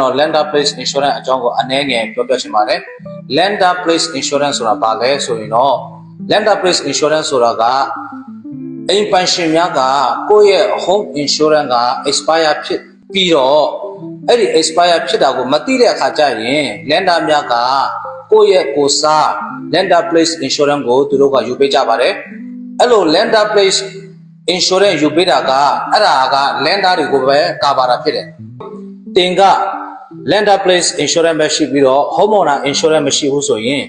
တော့ lender place insurance အကြောင်းကိုအနည်းငယ်ပြောပြချင်ပါတယ် lender place insurance ဆိုတာဘာလဲဆိုရင်တော့ lender place insurance ဆိုတာကအိမ်ပိုင်ရှင်များကကိုယ့်ရဲ့ home insurance က expire ဖြစ်ပြီးတော့အဲ့ဒီ expire ဖြစ်တာကိုမသိတဲ့အခါကျရင် lender များကကိုယ့်ရဲ့ကိုယ်စား lender place insurance ကိုသူတို့ကယူပေးကြပါတယ်အဲ့လို lender place insurance ယူပေးတာကအဲ့ဒါက lender တွေကိုပဲကာဗာတာဖြစ်တယ်တင်က lender place insurance ပဲရှိပြီးတော့ homeowner insurance မရှိဘူးဆိုရင်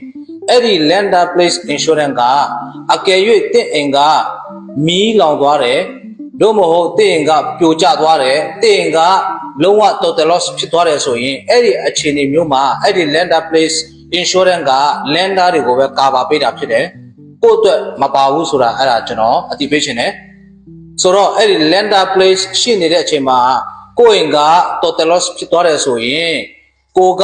အဲ့ဒီ lender place insurance ကအကယ်၍တင့်အိမ်ကမီးလောင်သွားတယ်တို့မဟုတ်တင့်အိမ်ကပြိုကျသွားတယ်တင့်အိမ်ကလုံးဝ total loss ဖြစ်သွားတယ်ဆိုရင်အဲ့ဒီအခြေအနေမျိုးမှာအဲ့ဒီ lender place insurance က lender တွေကိုပဲကာဗာပေးတာဖြစ်တယ်ကိုယ့်အတွက်မပါဘူးဆိုတာအဲ့ဒါကျွန်တော်အတိပေးချင်တယ်ဆိုတော့အဲ့ဒီ lender place ရှိနေတဲ့အချိန်မှာ ကိုယ့်အိမ်က total loss ဖြစ်သွားတယ်ဆိုရင်ကိုက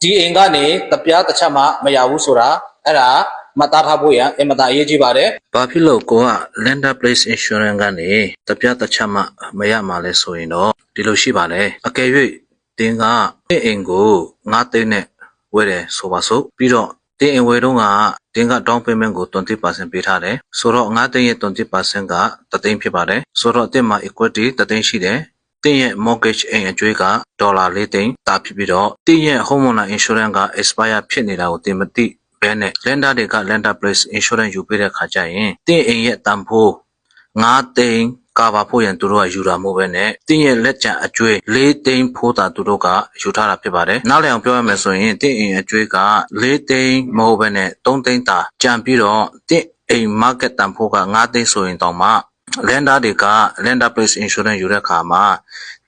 ဒီအိမ်ကနေတပြားတစ်ချက်မှမရဘူးဆိုတာအဲ့ဒါမှတ်သားထားဖို့ရန်အင်မတန်အရေးကြီးပါတယ်။ဘာဖြစ်လို့ကိုက lender place insurance ကနေတပြားတစ်ချက်မှမရမှာလဲဆိုရင်တော့ဒီလိုရှိပါတယ်။အကယ်၍တင်းကတဲ့အိမ်ကို9သိန်းနဲ့ဝယ်တယ်ဆိုပါစို့ပြီးတော့တင်းအိမ်ဝယ်တော့ကတင်းက down payment ကို20%ပေးထားတယ်ဆိုတော့9သိန်းရဲ့20%က3သိန်းဖြစ်ပါတယ်ဆိုတော့တင်းမှာ equity 3သိန်းရှိတယ်တ င်းရဲ့ mortgage အိမ်အကျွေးကဒေါ်လာ4သိန်းတာဖြစ်ပြီးတော့တင်းရဲ့ homeowner insurance က expire ဖြစ်နေတာကိုတင်းမသိဘဲနဲ့ lender တွေက lender place insurance ယူပေးတဲ့ခါကျရင်တင်းအိမ်ရဲ့တန်ဖိုး9သိန်းကာဗာဖို့ရန်သူတို့ကယူတာမဟုတ်ပဲနဲ့တင်းရဲ့လက်ကျန်အကျွေး၄သိန်းဖိုးတာသူတို့ကယူထားတာဖြစ်ပါတယ်နောက်လည်းအောင်ပြောရမယ်ဆိုရင်တင်းအိမ်အကျွေးက၄သိန်းမဟုတ်ပဲနဲ့၃သိန်းတာကြံပြီးတော့တင်းအိမ် market တန်ဖိုးက9သိန်းဆိုရင်တောင်မှ lender တွေက lender place insurance ယူတဲ့အခါမှာ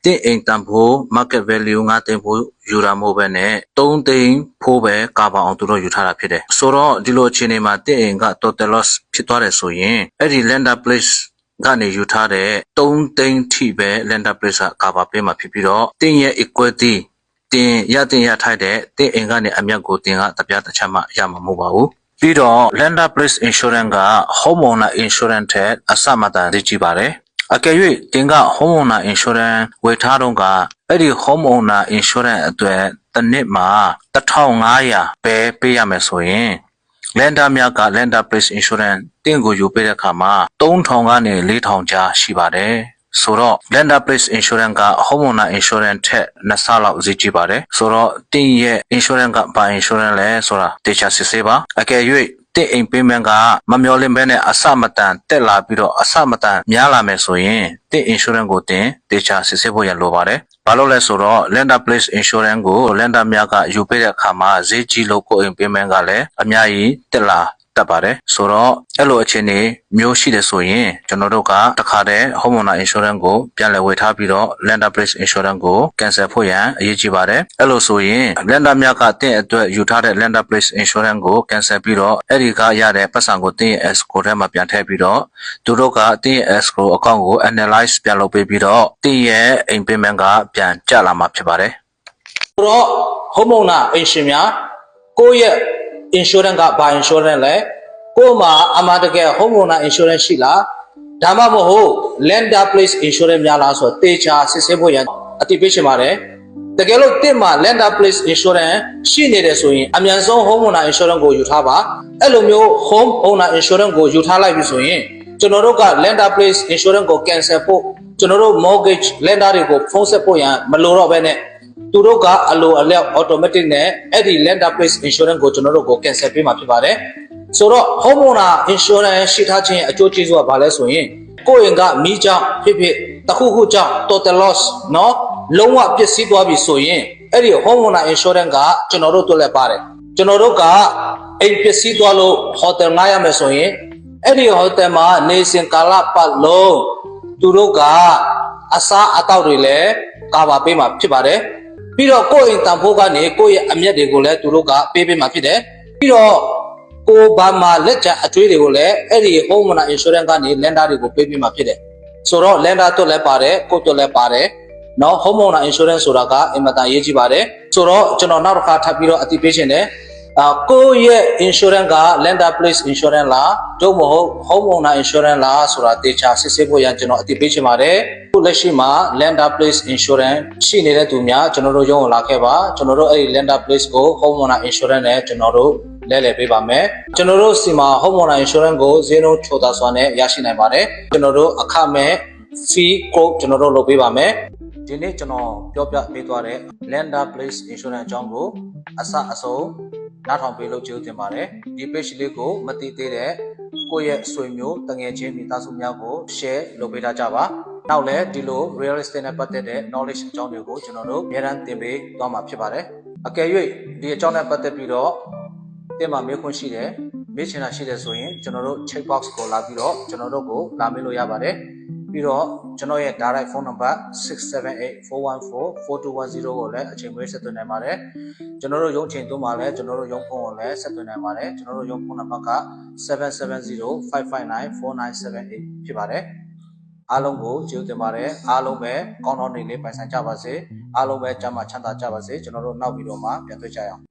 တင်းအိမ်တန်ဖိုး market value 9သိန်းဖိုးယူတာမဟုတ်ပဲနဲ့3သိန်းဖိုးပဲကာဗာအောင်သူတို့ယူထားတာဖြစ်တယ်ဆိုတော့ဒီလိုအခြေအနေမှာတင်းအိမ်က total loss ဖြစ်သွားတယ်ဆိုရင်အဲ့ဒီ lender place ကနေယူထားတဲ့3သိန်းထိပဲ lender place ကကာဗာပေးမှာဖြစ်ပြီးတော့တင်းရဲ့ equity တင်ရတင်ရထိုက်တဲ့တင်အိမ်ကနေအမြတ်ကိုတင်ကတပြားတစ်ချက်မှရမှာမဟုတ်ပါဘူး ပြီးတော့ lender place insurance က homeowner insurance ထက်အဆမတန်သိကြည့်ပါတယ်အကယ်၍တင်က homeowner insurance ဝယ်ထားတော့ကအဲ့ဒီ homeowner insurance အတွက်တစ်နှစ်မှာ1500ပဲပေးရမယ်ဆိုရင် lender များက lender place insurance တင့်ကိုယူပေးတဲ့အခါမှာ3000ကနေ4000ကြားရှိပါတယ် ဆိုတော့ lender place insurance က homeowner insurance ထက်နှစ်ဆလောက်ဈေးကြီးပါတယ်ဆိုတော့တင်းရဲ့ insurance ကဘာ insurance လဲဆိုတာတေချာစစ်ဆေးပါအကယ်၍တဲ့အိမ် payment ကမမျောလင့်ဘဲနဲ့အဆမတန်တက်လာပြီးတော့အဆမတန်များလာမယ်ဆိုရင်တဲ့ insurance ကိုတင်တေချာစစ်ဆေးဖို့ရလိုပါတယ်ဘာလို့လဲဆိုတော့ lender place insurance ကို lender များကယူပေးတဲ့အခါမှာဈေးကြီးလို့ကိုယ့်အိမ် payment ကလည်းအများကြီးတက်လာ တက်ပါတယ်ဆိုတော့အဲ့လိုအခြေအနေမျိုးရှိတယ်ဆိုရင်ကျွန်တော်တို့ကတခါတည်း homeowner insurance ကိုပြန်လည်ဝယ်ထားပြီးတော့ lender place insurance ကို cancel ဖို့ရန်အရေးကြီးပါတယ်အဲ့လိုဆိုရင် lender များကတင့်အတွက်ယူထားတဲ့ lender place insurance ကို cancel ပြီးတော့အဲ့ဒီကရတဲ့ပတ်စံကိုတင့်ရဲ့ escrow ထဲမှာပြန်ထည့်ပြီးတော့သူတို့ကတင့်ရဲ့ escrow account ကို analyze ပြန်လုပ်ပေးပြီးတော့တင့်ရဲ့အိမ် payment ကပြန်ကျလာမှာဖြစ်ပါတယ်ဆိုတော့ homeowner အိမ်ရှင်များကိုယ့်ရဲ့ insurance ကဘာ insurance လဲကိုယ်မှာအမှန်တကယ် homeowner insurance ရှိလားဒါမှမဟုတ် lender place insurance များလားဆိုတော့တေချာစစ်ဆေးဖို့ရန်အတိပေးချင်ပါတယ်တကယ်လို့တစ်မှာ lender place insurance ရှိနေတယ်ဆိုရင်အမြန်ဆုံး homeowner insurance ကိုယူထားပါအဲ့လိုမျိုး home owner insurance ကိုယူထားလိုက်ပြီဆိုရင်ကျွန်တော်တို့က lender place insurance ကို cancel ဖို့ကျွန်တော်တို့ mortgage lender တွေကိုဖုန်းဆက်ဖို့ရန်မလိုတော့ဘဲနဲ့ သူတို့ကအလိုအလျောက် automatic နဲ့အဲ့ဒီ lender place insurance ကိုကျွန်တော်တို့ကို cancel ပေးမှာဖြစ်ပါတယ်ဆိုတော့ homeowner insurance ရှိထားခြင်းရဲ့အကျိုးကျေးဇူးကဘာလဲဆိုရင်ကိုယ့်အိမ်ကမိကြောင့်ဖြစ်ဖြစ်တစ်ခုခုကြောင့် total loss เนาะလုံးဝပျက်စီးသွားပြီဆိုရင်အဲ့ဒီ homeowner insurance ကကျွန်တော်တို့တို့လည်းပါတယ်ကျွန်တော်တို့ကအိမ်ပျက်စီးသွားလို့ hotel ငှားရမယ်ဆိုရင်အဲ့ဒီ hotel မှာနေစဉ်ကာလပတ်လုံးသူတို့ကအစားအသောက်တွေလည်းကာဗာပေးမှာဖြစ်ပါတယ် ပြီးတော့ကိုယ့်အိမ်တန်ဖိုးကနေကိုယ့်ရဲ့အမျက်တွေကိုလည်းသူတို့ကပေးပေးမှာဖြစ်တယ်ပြီးတော့ကိုယ်ဘာမှလက်ကျန်အကျွေးတွေကိုလည်းအဲ့ဒီ homeowner insurance ကနေ lender တွေကိုပေးပေးမှာဖြစ်တယ်ဆိုတော့ lender တို့လည်းပါတယ်ကိုယ့်တို့လည်းပါတယ်နော် homeowner insurance ဆိုတာကအင်မတန်အရေးကြီးပါတယ်ဆိုတော့ကျွန်တော်နောက်တစ်ခါထပ်ပြီးတော့အတိပေးခြင်းတယ် အာကိုယ့်ရဲ့ insurance က lender place insurance လားတို့မဟုတ် home owner insurance လားဆိုတာတေချာစစ်ဆေးဖို့ရန်ကျွန်တော်အသိပေးချင်ပါတယ်ခုလက်ရှိမှာ lender place insurance ရှိနေတဲ့သူများကျွန်တော်တို့ရုံးကိုလာခဲ့ပါကျွန်တော်တို့အဲ့ဒီ lender place ကို home owner insurance နဲ့ကျွန်တော်တို့လဲလှယ်ပေးပါမယ်ကျွန်တော်တို့စီမှာ home owner insurance ကိုဈေးနှုန်းချိုသာစွာနဲ့ရရှိနိုင်ပါတယ်ကျွန်တော်တို့အခမဲ့ fee quote ကျွန်တော်တို့လုပ်ပေးပါမယ်ဒီနေ့ကျွန်တော်ပြောပြပေးသွားတဲ့ lender place insurance အကြောင်းကိုအစအဆုံး နားထောင်ပေးလို့ကျေးဇူးတင်ပါတယ်ဒီ page လေးကိုမသိသေးတဲ့ကိုယ့်ရဲ့ဆွေမျိုးတငယ်ချင်းမိသားစုများကို share လုပ်ပေးထားကြပါနောက်လည်းဒီလို real estate နဲ့ပတ်သက်တဲ့ knowledge အကြောင်းတွေကိုကျွန်တော်တို့အများအားသင်ပေးသွားမှာဖြစ်ပါတယ်အကယ်၍ဒီအကြောင်းနဲ့ပတ်သက်ပြီးတော့တင်မှာမေးခွန်းရှိတယ်မေးချင်တာရှိတယ်ဆိုရင်ကျွန်တော်တို့ check box ကိုလာပြီးတော့ကျွန်တော်တို့ကိုလာမေးလို့ရပါတယ် ပြီးတော့ကျွန်တော်ရဲ့ direct phone number 67841442110ကိုလည်းအချိန်မွေးဆက်သွင်းနိုင်ပါတယ်ကျွန်တော်တို့ရုံးချိန်သွင်းပါလဲကျွန်တော်တို့ရုံးဖုန်းကိုလည်းဆက်သွင်းနိုင်ပါတယ်ကျွန်တော်တို့ရုံးဖုန်းနံပါတ်က7705594978ဖြစ်ပါတယ်အားလုံးကိုကျေးဇူးတင်ပါတယ်အားလုံးပဲကောင်းကောင်းနေလေးပိုင်ဆိုင်ကြပါစေအားလုံးပဲကြမ်းမှချမ်းသာကြပါစေကျွန်တော်တို့နောက်ပြီးတော့မှပြန်တွေ့ကြရအောင်